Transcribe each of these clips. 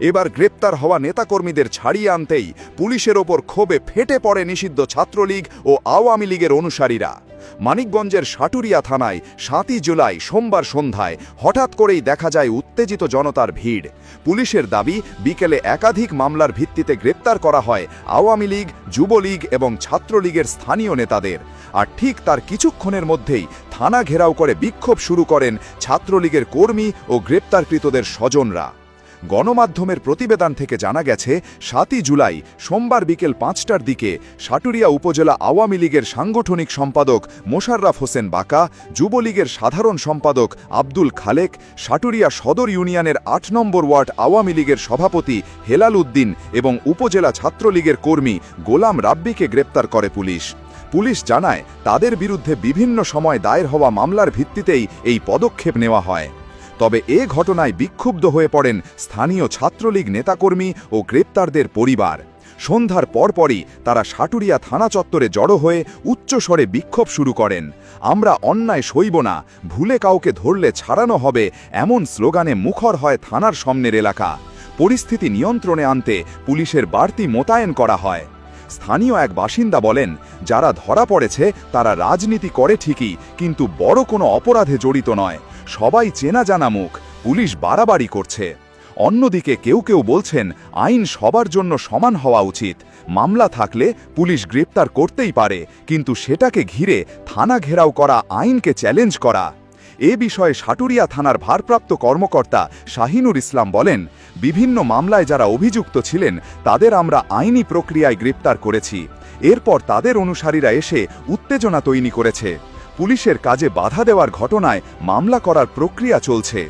এবার গ্রেপ্তার হওয়া নেতাকর্মীদের ছাড়িয়ে আনতেই পুলিশের ওপর ক্ষোভে ফেটে পড়ে নিষিদ্ধ ছাত্রলীগ ও আওয়ামী লীগের অনুসারীরা। মানিকগঞ্জের সাটুরিয়া থানায় সাতই জুলাই সোমবার সন্ধ্যায় হঠাৎ করেই দেখা যায় উত্তেজিত জনতার ভিড়। পুলিশের দাবি, বিকেলে একাধিক মামলার ভিত্তিতে গ্রেপ্তার করা হয় আওয়ামী লীগ, যুবলীগ এবং ছাত্রলীগের স্থানীয় নেতাদের। আর ঠিক তার কিছুক্ষণের মধ্যেই থানা ঘেরাও করে বিক্ষোভ শুরু করেন ছাত্রলীগের কর্মী ও গ্রেপ্তারকৃতদের স্বজনরা। গণমাধ্যমের প্রতিবেদন থেকে জানা গেছে, সাতই জুলাই সোমবার বিকেল পাঁচটার দিকে সাটুরিয়া উপজেলা আওয়ামী লীগের সাংগঠনিক সম্পাদক মোশাররাফ হোসেন বাকা, যুবলীগের সাধারণ সম্পাদক আব্দুল খালেক, সাটুরিয়া সদর ইউনিয়নের আট নম্বর ওয়ার্ড আওয়ামী লীগের সভাপতি হেলাল উদ্দিন এবং উপজেলা ছাত্রলীগের কর্মী গোলাম রাব্বিকে গ্রেপ্তার করে পুলিশ। পুলিশ জানায়, তাদের বিরুদ্ধে বিভিন্ন সময় দায়ের হওয়া মামলার ভিত্তিতেই এই পদক্ষেপ নেওয়া হয়। তবে এ ঘটনায় বিক্ষুব্ধ হয়ে পড়েন স্থানীয় ছাত্রলীগ নেতাকর্মী ও গ্রেপ্তারদের পরিবার। সন্ধ্যার পরপরই তারা সাটুরিয়া থানা চত্বরে জড়ো হয়ে উচ্চস্বরে বিক্ষোভ শুরু করেন। আমরা অন্যায় সইব না, ভুলে কাউকে ধরলে ছাড়ানো হবে এমন স্লোগানে মুখর হয় থানার সামনের এলাকা। পরিস্থিতি নিয়ন্ত্রণে আনতে পুলিশের বাড়তি মোতায়েন করা হয়। স্থানীয় এক বাসিন্দা বলেন, যারা ধরা পড়েছে তারা রাজনীতি করে ঠিকই, কিন্তু বড় কোনো অপরাধে জড়িত নয়। সবাই চেনা জানা মুখ, পুলিশ বাড়াবাড়ি করছে। অন্যদিকে কেউ কেউ বলছেন, আইন সবার জন্য সমান হওয়া উচিত। মামলা থাকলে পুলিশ গ্রেপ্তার করতেই পারে, কিন্তু সেটাকে ঘিরে থানা ঘেরাও করা, আইনকে চ্যালেঞ্জ করা। এ বিষয়ে সাটুরিয়া থানার ভারপ্রাপ্ত কর্মকর্তা শাহিনুর ইসলাম বলেন, বিভিন্ন মামলায় যারা অভিযুক্ত ছিলেন, তাদের আমরা আইনি প্রক্রিয়ায় গ্রেপ্তার করেছি। এরপর তাদের অনুসারীরা এসে উত্তেজনা তৈরি করেছে। পুলিশের কাজে বাধা দেওয়ার ঘটনায় মামলা করার প্রক্রিয়া চলছে।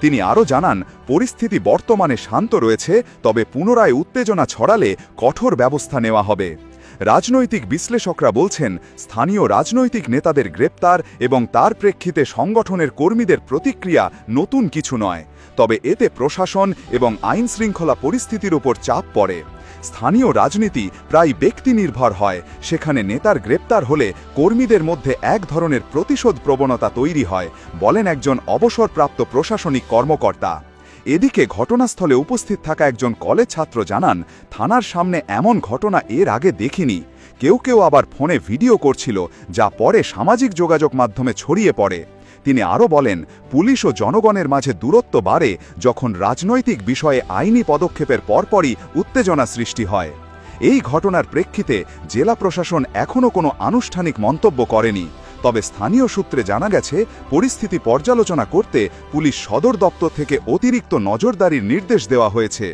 তিনি আরও জানান, পরিস্থিতি বর্তমানে শান্ত রয়েছে, তবে পুনরায় উত্তেজনা ছড়ালে কঠোর ব্যবস্থা নেওয়া হবে। রাজনৈতিক বিশ্লেষকরা বলছেন, স্থানীয় রাজনৈতিক নেতাদের গ্রেপ্তার এবং তার প্রেক্ষিতে সংগঠনের কর্মীদের প্রতিক্রিয়া নতুন কিছু নয়। তবে এতে প্রশাসন এবং আইন শৃঙ্খলা পরিস্থিতির উপর চাপ পড়ে। স্থানীয় রাজনীতি প্রায় ব্যক্তি নির্ভর হয়। সেখানে নেতার গ্রেপ্তার হলে কর্মীদের মধ্যে এক ধরনের প্রতিশোধ প্রবণতা তৈরি হয়, বলেন একজন অবসরপ্রাপ্ত প্রশাসনিক কর্মকর্তা। এদিকে ঘটনাস্থলে উপস্থিত থাকা একজন কলেজ ছাত্র জানান, থানার সামনে এমন ঘটনা এর আগে দেখিনি। কেউ কেউ আবার ফোনে ভিডিও করছিল, যা পরে সামাজিক যোগাযোগ মাধ্যমে ছড়িয়ে পড়ে। তিনি আরও বলেন, পুলিশ ও জনগণের মাঝে দূরত্ব বাড়ে যখন রাজনৈতিক বিষয়ে আইনি পদক্ষেপের পরপরই উত্তেজনা সৃষ্টি হয়। এই ঘটনার প্রেক্ষিতে জেলা প্রশাসন এখনও কোনো আনুষ্ঠানিক মন্তব্য করেনি। তবে স্থানীয় সূত্রে জানা গেছে, পরিস্থিতি পর্যালোচনা করতে পুলিশ সদর দপ্তর থেকে অতিরিক্ত নজরদারির নির্দেশ দেওয়া হয়েছে।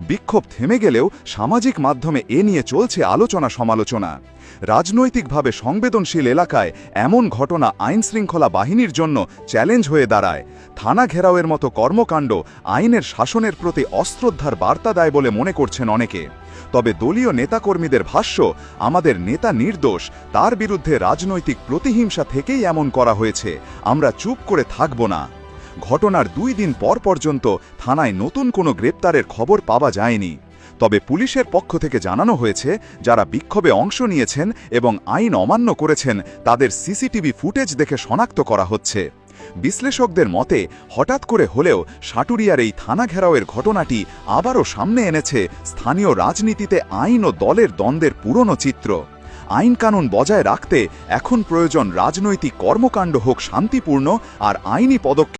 বিক্ষোভ থেমে গেলেও সামাজিক মাধ্যমে এ নিয়ে চলছে আলোচনা সমালোচনা। রাজনৈতিকভাবে সংবেদনশীল এলাকায় এমন ঘটনা আইনশৃঙ্খলা বাহিনীর জন্য চ্যালেঞ্জ হয়ে দাঁড়ায়। থানা ঘেরাওয়ের মতো কর্মকাণ্ড আইনের শাসনের প্রতি অশ্রদ্ধার বার্তা দেয় বলে মনে করছেন অনেকে। তবে দলীয় নেতাকর্মীদের ভাষ্য, আমাদের নেতা নির্দোষ, তার বিরুদ্ধে রাজনৈতিক প্রতিহিংসা থেকেই এমন করা হয়েছে। আমরা চুপ করে থাকব না। ঘটনার দুই দিন পর পর্যন্ত থানায় নতুন কোনো গ্রেপ্তারের খবর পাওয়া যায়নি। তবে পুলিশের পক্ষ থেকে জানানো হয়েছে, যারা বিক্ষোভে অংশ নিয়েছেন এবং আইন অমান্য করেছেন, তাদের সিসিটিভি ফুটেজ দেখে শনাক্ত করা হচ্ছে। বিশ্লেষকদের মতে, হঠাৎ করে হলেও সাটুরিয়ার এই থানা ঘেরাওয়ের ঘটনাটি আবারও সামনে এনেছে স্থানীয় রাজনীতিতে আইন ও দলের দ্বন্দ্বের পুরনো চিত্র। আইন কানুন বজায় রাখতে এখন প্রয়োজন রাজনৈতিক কর্মকাণ্ড হোক শান্তিপূর্ণ আর আইনি পদক্ষেপ